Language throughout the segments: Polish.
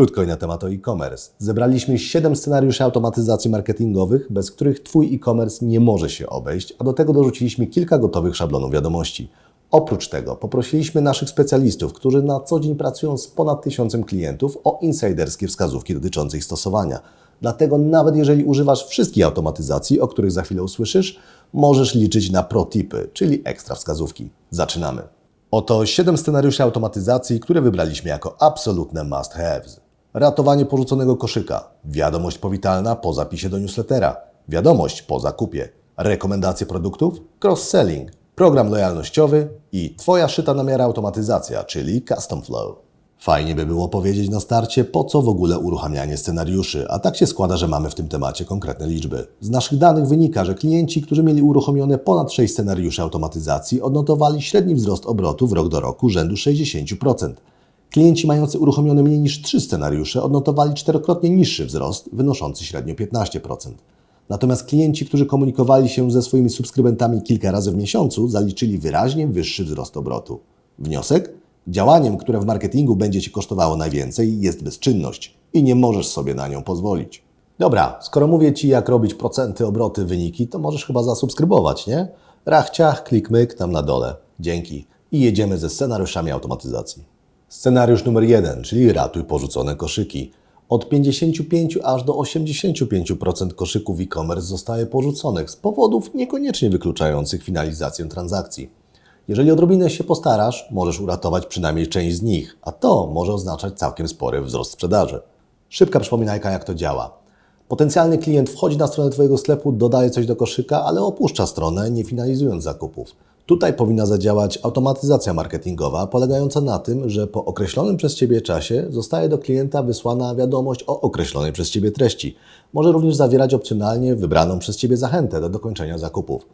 Krótko i na temat o e-commerce. Zebraliśmy 7 scenariuszy automatyzacji marketingowych, bez których Twój e-commerce nie może się obejść, a do tego dorzuciliśmy kilka gotowych szablonów wiadomości. Oprócz tego poprosiliśmy naszych specjalistów, którzy na co dzień pracują z ponad tysiącem klientów, o insiderskie wskazówki dotyczące ich stosowania. Dlatego nawet jeżeli używasz wszystkich automatyzacji, o których za chwilę usłyszysz, możesz liczyć na pro-tipy, czyli ekstra wskazówki. Zaczynamy. Oto 7 scenariuszy automatyzacji, które wybraliśmy jako absolutne must-haves. Ratowanie porzuconego koszyka, wiadomość powitalna po zapisie do newslettera, wiadomość po zakupie, rekomendacje produktów, cross-selling, program lojalnościowy i Twoja szyta na miarę automatyzacja, czyli custom flow. Fajnie by było powiedzieć na starcie, po co w ogóle uruchamianie scenariuszy, a tak się składa, że mamy w tym temacie konkretne liczby. Z naszych danych wynika, że klienci, którzy mieli uruchomione ponad 6 scenariuszy automatyzacji, odnotowali średni wzrost obrotów rok do roku rzędu 60%. Klienci mający uruchomione mniej niż 3 scenariusze odnotowali czterokrotnie niższy wzrost, wynoszący średnio 15%. Natomiast klienci, którzy komunikowali się ze swoimi subskrybentami kilka razy w miesiącu, zaliczyli wyraźnie wyższy wzrost obrotu. Wniosek? Działaniem, które w marketingu będzie Ci kosztowało najwięcej, jest bezczynność i nie możesz sobie na nią pozwolić. Dobra, skoro mówię Ci, jak robić procenty, obroty, wyniki, to możesz chyba zasubskrybować, nie? Rach, ciach, klik, myk, tam na dole. Dzięki. I jedziemy ze scenariuszami automatyzacji. Scenariusz numer jeden, czyli ratuj porzucone koszyki. Od 55 aż do 85% koszyków e-commerce zostaje porzuconych z powodów niekoniecznie wykluczających finalizację transakcji. Jeżeli odrobinę się postarasz, możesz uratować przynajmniej część z nich, a to może oznaczać całkiem spory wzrost sprzedaży. Szybka przypominajka, jak to działa. Potencjalny klient wchodzi na stronę Twojego sklepu, dodaje coś do koszyka, ale opuszcza stronę, nie finalizując zakupów. Tutaj powinna zadziałać automatyzacja marketingowa, polegająca na tym, że po określonym przez Ciebie czasie zostaje do klienta wysłana wiadomość o określonej przez Ciebie treści. Może również zawierać opcjonalnie wybraną przez Ciebie zachętę do dokończenia zakupów.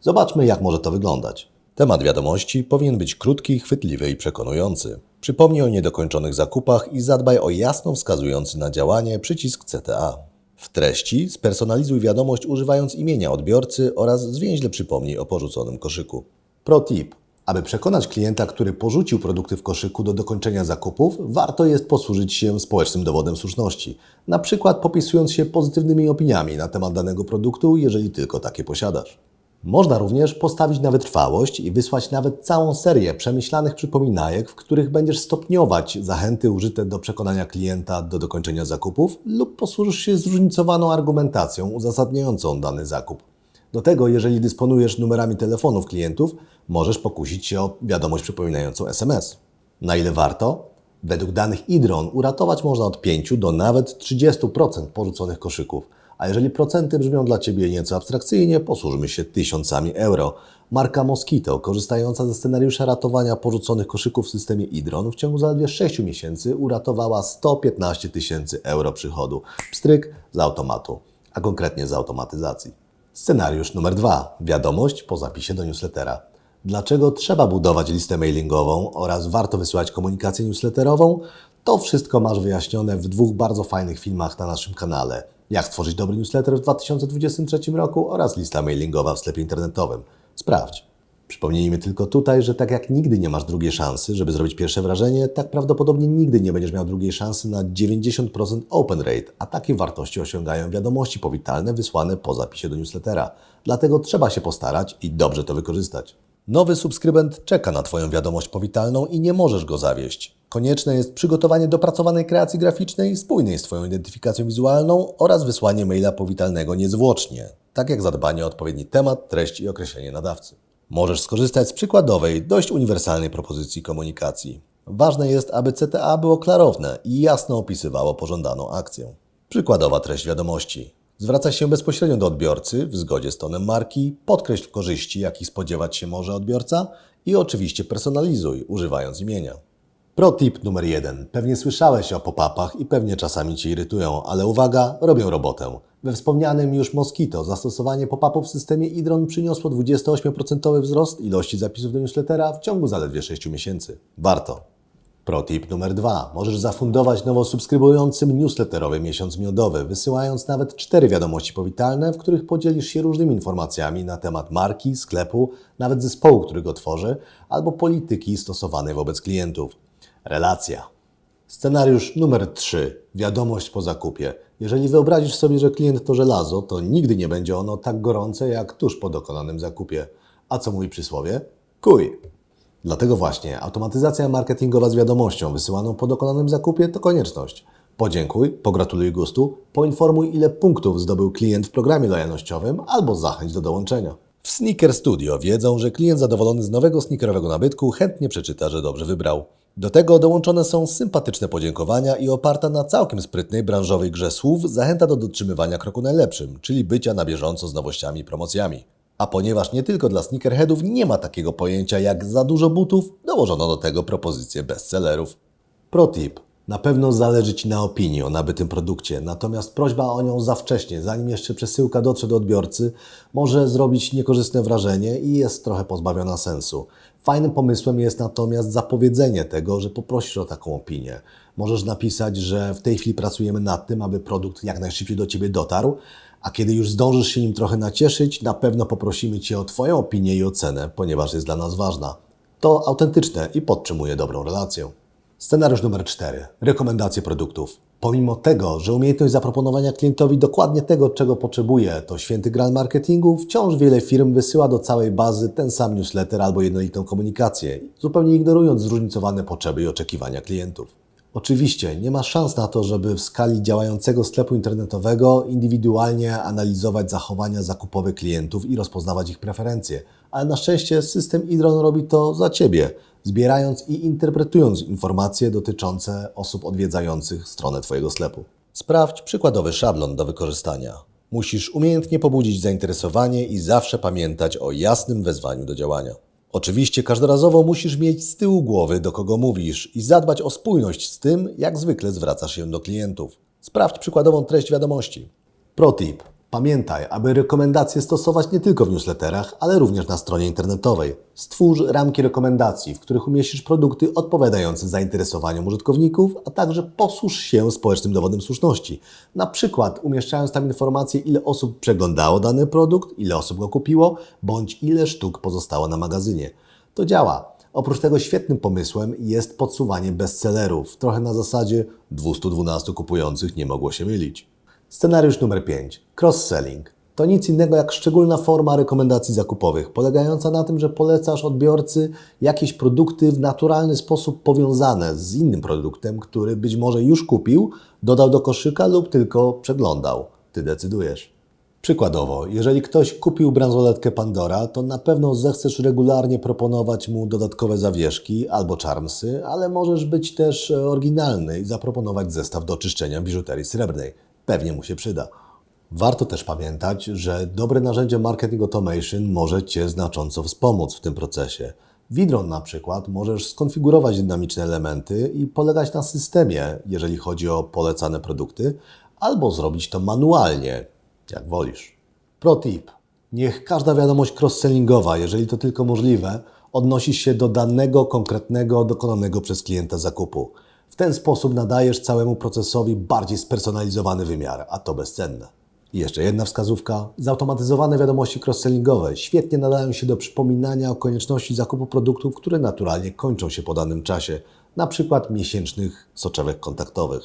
Zobaczmy, jak może to wyglądać. Temat wiadomości powinien być krótki, chwytliwy i przekonujący. Przypomnij o niedokończonych zakupach i zadbaj o jasno wskazujący na działanie przycisk CTA. W treści spersonalizuj wiadomość używając imienia odbiorcy oraz zwięźle przypomnij o porzuconym koszyku. Pro tip. Aby przekonać klienta, który porzucił produkty w koszyku do dokończenia zakupów, warto jest posłużyć się społecznym dowodem słuszności. Na przykład popisując się pozytywnymi opiniami na temat danego produktu, jeżeli tylko takie posiadasz. Można również postawić na wytrwałość i wysłać nawet całą serię przemyślanych przypominajek, w których będziesz stopniować zachęty użyte do przekonania klienta do dokończenia zakupów lub posłużysz się zróżnicowaną argumentacją uzasadniającą dany zakup. Do tego, jeżeli dysponujesz numerami telefonów klientów, możesz pokusić się o wiadomość przypominającą SMS. Na ile warto? Według danych IDRON uratować można od 5 do nawet 30% porzuconych koszyków – a jeżeli procenty brzmią dla Ciebie nieco abstrakcyjnie, posłużmy się tysiącami euro. Marka Mosquito, korzystająca ze scenariusza ratowania porzuconych koszyków w systemie Idron, w ciągu zaledwie 6 miesięcy uratowała 115 tysięcy euro przychodu. Pstryk z automatu, a konkretnie z automatyzacji. Scenariusz numer dwa. Wiadomość po zapisie do newslettera. Dlaczego trzeba budować listę mailingową oraz warto wysyłać komunikację newsletterową? To wszystko masz wyjaśnione w dwóch bardzo fajnych filmach na naszym kanale jak stworzyć dobry newsletter w 2023 roku oraz lista mailingowa w sklepie internetowym. Sprawdź. Przypomnijmy tylko tutaj, że tak jak nigdy nie masz drugiej szansy, żeby zrobić pierwsze wrażenie, tak prawdopodobnie nigdy nie będziesz miał drugiej szansy na 90% open rate, a takie wartości osiągają wiadomości powitalne wysłane po zapisie do newslettera. Dlatego trzeba się postarać i dobrze to wykorzystać. Nowy subskrybent czeka na Twoją wiadomość powitalną i nie możesz go zawieść. Konieczne jest przygotowanie dopracowanej kreacji graficznej spójnej z Twoją identyfikacją wizualną oraz wysłanie maila powitalnego niezwłocznie, tak jak zadbanie o odpowiedni temat, treść i określenie nadawcy. Możesz skorzystać z przykładowej, dość uniwersalnej propozycji komunikacji. Ważne jest, aby CTA było klarowne i jasno opisywało pożądaną akcję. Przykładowa treść wiadomości. Zwraca się bezpośrednio do odbiorcy w zgodzie z tonem marki, podkreśl korzyści, jakich spodziewać się może odbiorca i oczywiście personalizuj, używając imienia. Pro tip numer jeden. Pewnie słyszałeś o pop-upach i pewnie czasami Cię irytują, ale uwaga, robią robotę. We wspomnianym już Mosquito zastosowanie pop-upów w systemie Idron przyniosło 28% wzrost ilości zapisów do newslettera w ciągu zaledwie 6 miesięcy. Warto. Pro tip numer dwa. Możesz zafundować nowo subskrybującym newsletterowy miesiąc miodowy, wysyłając nawet cztery wiadomości powitalne, w których podzielisz się różnymi informacjami na temat marki, sklepu, nawet zespołu, który go tworzy, albo polityki stosowanej wobec klientów. Relacja. Scenariusz numer 3. Wiadomość po zakupie. Jeżeli wyobrazisz sobie, że klient to żelazo, to nigdy nie będzie ono tak gorące jak tuż po dokonanym zakupie. A co mówi przysłowie? Kuj! Dlatego właśnie automatyzacja marketingowa z wiadomością wysyłaną po dokonanym zakupie to konieczność. Podziękuj, pogratuluj gustu, poinformuj ile punktów zdobył klient w programie lojalnościowym albo zachęć do dołączenia. W Sneaker Studio wiedzą, że klient zadowolony z nowego sneakerowego nabytku chętnie przeczyta, że dobrze wybrał. Do tego dołączone są sympatyczne podziękowania i oparta na całkiem sprytnej branżowej grze słów zachęta do dotrzymywania kroku najlepszym, czyli bycia na bieżąco z nowościami i promocjami. A ponieważ nie tylko dla sneakerheadów nie ma takiego pojęcia jak za dużo butów, dołożono do tego propozycję bestsellerów. Protip. Na pewno zależy Ci na opinii o nabytym produkcie, natomiast prośba o nią za wcześnie, zanim jeszcze przesyłka dotrze do odbiorcy, może zrobić niekorzystne wrażenie i jest trochę pozbawiona sensu. Fajnym pomysłem jest natomiast zapowiedzenie tego, że poprosisz o taką opinię. Możesz napisać, że w tej chwili pracujemy nad tym, aby produkt jak najszybciej do Ciebie dotarł, a kiedy już zdążysz się nim trochę nacieszyć, na pewno poprosimy Cię o Twoją opinię i ocenę, ponieważ jest dla nas ważna. To autentyczne i podtrzymuje dobrą relację. Scenariusz numer 4. Rekomendacje produktów. Pomimo tego, że umiejętność zaproponowania klientowi dokładnie tego, czego potrzebuje, to święty gral marketingu, wciąż wiele firm wysyła do całej bazy ten sam newsletter albo jednolitą komunikację, zupełnie ignorując zróżnicowane potrzeby i oczekiwania klientów. Oczywiście nie ma szans na to, żeby w skali działającego sklepu internetowego indywidualnie analizować zachowania zakupowe klientów i rozpoznawać ich preferencje, ale na szczęście system Idron robi to za Ciebie, zbierając i interpretując informacje dotyczące osób odwiedzających stronę Twojego sklepu. Sprawdź przykładowy szablon do wykorzystania. Musisz umiejętnie pobudzić zainteresowanie i zawsze pamiętać o jasnym wezwaniu do działania. Oczywiście każdorazowo musisz mieć z tyłu głowy, do kogo mówisz i zadbać o spójność z tym, jak zwykle zwracasz się do klientów. Sprawdź przykładową treść wiadomości. ProTip. Pamiętaj, aby rekomendacje stosować nie tylko w newsletterach, ale również na stronie internetowej. Stwórz ramki rekomendacji, w których umieścisz produkty odpowiadające zainteresowaniom użytkowników, a także posłuż się społecznym dowodem słuszności. Na przykład umieszczając tam informacje, ile osób przeglądało dany produkt, ile osób go kupiło, bądź ile sztuk pozostało na magazynie. To działa. Oprócz tego świetnym pomysłem jest podsuwanie bestsellerów, trochę na zasadzie 212 kupujących nie mogło się mylić. Scenariusz numer 5. Cross-selling. To nic innego jak szczególna forma rekomendacji zakupowych, polegająca na tym, że polecasz odbiorcy jakieś produkty w naturalny sposób powiązane z innym produktem, który być może już kupił, dodał do koszyka lub tylko przeglądał. Ty decydujesz. Przykładowo, jeżeli ktoś kupił bransoletkę Pandora, to na pewno zechcesz regularnie proponować mu dodatkowe zawieszki albo charmsy, ale możesz być też oryginalny i zaproponować zestaw do czyszczenia biżuterii srebrnej. Pewnie mu się przyda. Warto też pamiętać, że dobre narzędzie Marketing Automation może Cię znacząco wspomóc w tym procesie. Widron na przykład możesz skonfigurować dynamiczne elementy i polegać na systemie, jeżeli chodzi o polecane produkty, albo zrobić to manualnie, jak wolisz. Pro tip. Niech każda wiadomość cross-sellingowa, jeżeli to tylko możliwe, odnosi się do danego, konkretnego, dokonanego przez klienta zakupu. W ten sposób nadajesz całemu procesowi bardziej spersonalizowany wymiar, a to bezcenne. I jeszcze jedna wskazówka. Zautomatyzowane wiadomości cross-sellingowe świetnie nadają się do przypominania o konieczności zakupu produktów, które naturalnie kończą się po danym czasie, przykład miesięcznych soczewek kontaktowych.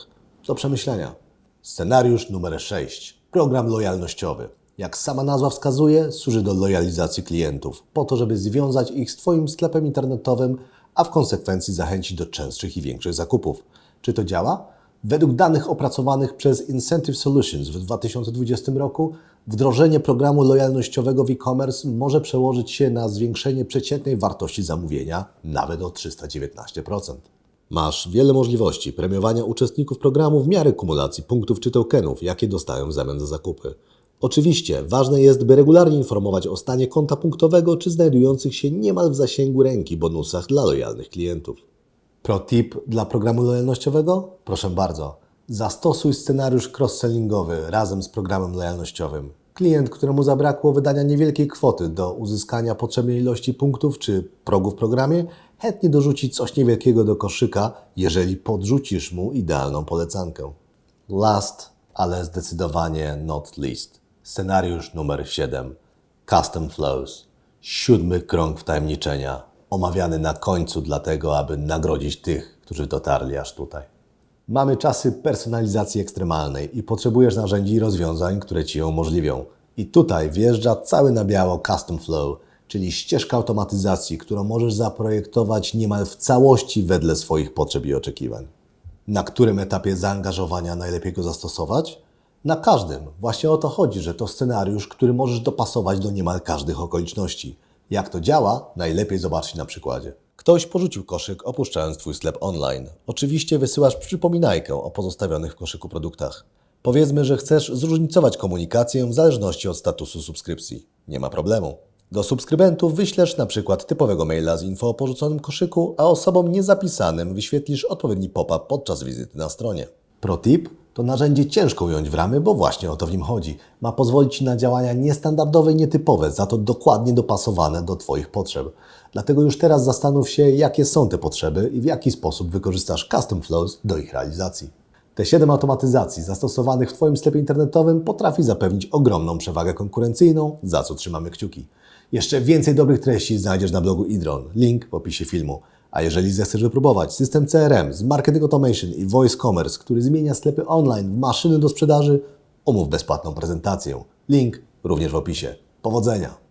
Do przemyślenia. Scenariusz numer 6. Program lojalnościowy. Jak sama nazwa wskazuje, służy do lojalizacji klientów, po to, żeby związać ich z Twoim sklepem internetowym, a w konsekwencji zachęcić do częstszych i większych zakupów. Czy to działa? Według danych opracowanych przez Incentive Solutions w 2020 roku, wdrożenie programu lojalnościowego w e-commerce może przełożyć się na zwiększenie przeciętnej wartości zamówienia nawet o 319%. Masz wiele możliwości premiowania uczestników programu w miarę kumulacji punktów czy tokenów, jakie dostają w zamian za zakupy. Oczywiście ważne jest, by regularnie informować o stanie konta punktowego czy znajdujących się niemal w zasięgu ręki bonusach dla lojalnych klientów. Pro tip dla programu lojalnościowego? Proszę bardzo. Zastosuj scenariusz cross-sellingowy razem z programem lojalnościowym. Klient, któremu zabrakło wydania niewielkiej kwoty do uzyskania potrzebnej ilości punktów czy progu w programie, chętnie dorzuci coś niewielkiego do koszyka, jeżeli podrzucisz mu idealną polecankę. Last, ale zdecydowanie not least. Scenariusz numer 7. Custom Flows. Siódmy krąg wtajemniczenia. Omawiany na końcu dlatego, aby nagrodzić tych, którzy dotarli aż tutaj. Mamy czasy personalizacji ekstremalnej i potrzebujesz narzędzi i rozwiązań, które Ci ją umożliwią. I tutaj wjeżdża cały na biało Custom Flow, czyli ścieżka automatyzacji, którą możesz zaprojektować niemal w całości wedle swoich potrzeb i oczekiwań. Na którym etapie zaangażowania najlepiej go zastosować? Na każdym. Właśnie o to chodzi, że to scenariusz, który możesz dopasować do niemal każdych okoliczności. Jak to działa, najlepiej zobaczyć na przykładzie. Ktoś porzucił koszyk, opuszczając Twój sklep online. Oczywiście wysyłasz przypominajkę o pozostawionych w koszyku produktach. Powiedzmy, że chcesz zróżnicować komunikację w zależności od statusu subskrypcji. Nie ma problemu. Do subskrybentów wyślesz na przykład typowego maila z info o porzuconym koszyku, a osobom niezapisanym wyświetlisz odpowiedni pop-up podczas wizyty na stronie. ProTip to narzędzie ciężko ująć w ramy, bo właśnie o to w nim chodzi. Ma pozwolić na działania niestandardowe i nietypowe, za to dokładnie dopasowane do Twoich potrzeb. Dlatego już teraz zastanów się, jakie są te potrzeby i w jaki sposób wykorzystasz Custom Flows do ich realizacji. Te 7 automatyzacji zastosowanych w Twoim sklepie internetowym potrafi zapewnić ogromną przewagę konkurencyjną, za co trzymamy kciuki. Jeszcze więcej dobrych treści znajdziesz na blogu Idron, link w opisie filmu. A jeżeli zechcesz wypróbować system CRM z Marketing Automation i Voice Commerce, który zmienia sklepy online w maszyny do sprzedaży, umów bezpłatną prezentację. Link również w opisie. Powodzenia!